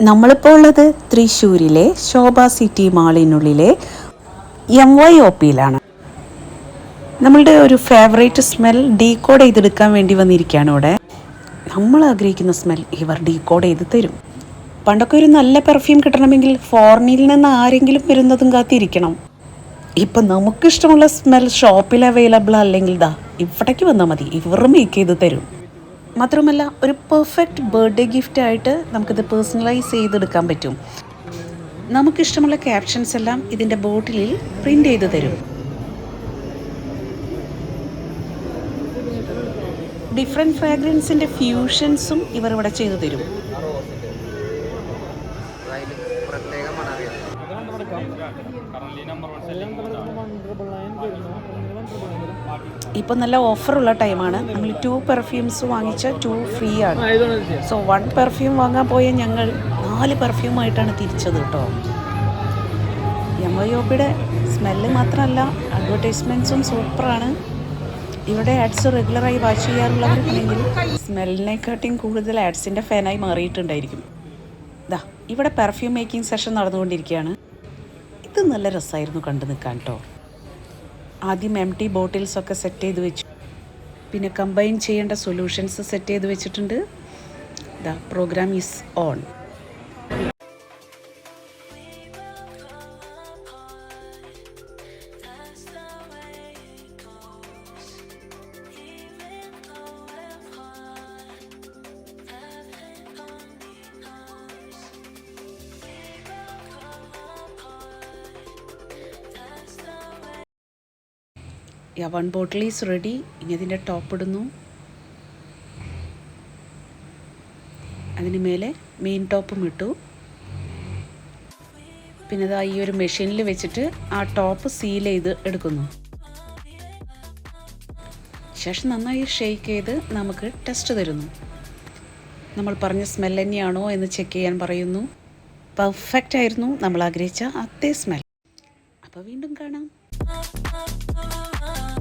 നമ്മളിപ്പോൾ ഉള്ളത് തൃശ്ശൂരിലെ ശോഭ സിറ്റി മാളിനുള്ളിലെ എം വൈ ഒ പിയിലാണ്. നമ്മളുടെ ഒരു ഫേവറേറ്റ് സ്മെൽ ഡീകോഡ് ചെയ്തെടുക്കാൻ വേണ്ടി വന്നിരിക്കുകയാണ് ഇവിടെ. നമ്മൾ ആഗ്രഹിക്കുന്ന സ്മെൽ ഇവർ ഡീകോഡ് ചെയ്ത് തരും. പണ്ടൊക്കെ ഒരു നല്ല പെർഫ്യൂം കിട്ടണമെങ്കിൽ ഫോറിനിൽ നിന്ന് ആരെങ്കിലും വരുന്നതും കാത്തിരിക്കണം. ഇപ്പം നമുക്കിഷ്ടമുള്ള സ്മെൽ ഷോപ്പിൽ അവൈലബിൾ അല്ലെങ്കിൽ ദാ ഇവിടേക്ക് വന്നാൽ മതി. ഇവർ മേക്ക് ചെയ്ത് തരും. മാത്രമല്ല ഒരു പെർഫെക്റ്റ് ബർത്ത്ഡേ ഗിഫ്റ്റ് ആയിട്ട് നമുക്കിത് പേഴ്സണലൈസ് ചെയ്തെടുക്കാൻ പറ്റും. നമുക്കിഷ്ടമുള്ള ക്യാപ്ഷൻസ് എല്ലാം ഇതിന്റെ ബോട്ടിലിൽ പ്രിന്റ് ചെയ്ത് തരും. ഡിഫറെന്റ് ഫ്രാഗ്രൻസിന്റെ ഫ്യൂഷൻസും ഇവർ ഇവിടെ ചെയ്തു തരും. ഇപ്പം നല്ല ഓഫർ ഓഫറുള്ള ടൈമാണ്. നമ്മൾ ടു പെർഫ്യൂംസ് വാങ്ങിച്ച ടു ഫ്രീ ആണ്. സോ വൺ പെർഫ്യൂം വാങ്ങാൻ പോയ ഞങ്ങൾ നാല് പെർഫ്യൂമായിട്ടാണ് തിരിച്ചത് കേട്ടോ. ഒപ്പിയുടെ സ്മെല്ല് മാത്രമല്ല അഡ്വർടൈസ്മെന്റ്സും സൂപ്പറാണ് ഇവിടെ ആഡ്സ് റെഗുലറായി വാച്ച് ചെയ്യാറുള്ളവർക്കാണെങ്കിൽ സ്മെല്ലിനെക്കാട്ടിയും കൂടുതൽ ആഡ്സിന്റെ ഫാനായി മാറിയിട്ടുണ്ടായിരിക്കും. ഇതാ ഇവിടെ പെർഫ്യൂം മേക്കിംഗ് സെഷൻ നടന്നുകൊണ്ടിരിക്കുകയാണ്. നല്ല രസമായിരുന്നു കണ്ടു നിൽക്കാൻ കേട്ടോ ആദ്യം എം ടി ബോട്ടിൽസൊക്കെ സെറ്റ് ചെയ്ത് വെച്ചു. പിന്നെ കമ്പൈൻ ചെയ്യേണ്ട സൊല്യൂഷൻസ് സെറ്റ് ചെയ്ത് വെച്ചിട്ടുണ്ട്. The program is on yeah one bottle is ready ഇനി അതിന്റെ ടോപ്പ് ഇടുന്നു. അതിന് മേലെ മെയിൻ ടോപ്പും ഇട്ടു. പിന്നെ ഇതാ ഈ ഒരു മെഷീനിൽ വെച്ചിട്ട് ആ ടോപ്പ് സീൽ ചെയ്ത് എടുക്കുന്നു. ശേഷം നന്നായി ഷെയ്ക്ക് ചെയ്ത് നമുക്ക് ടെസ്റ്റ് തരുന്നു. നമ്മൾ പറഞ്ഞ സ്മെൽ തന്നെയാണോ എന്ന് ചെക്ക് ചെയ്യാൻ പറയുന്നു. പെർഫെക്റ്റ് ആയിരുന്നു. നമ്മൾ ആഗ്രഹിച്ച അതേ സ്മെൽ അപ്പോൾ വീണ്ടും കാണാം. あっそうだな。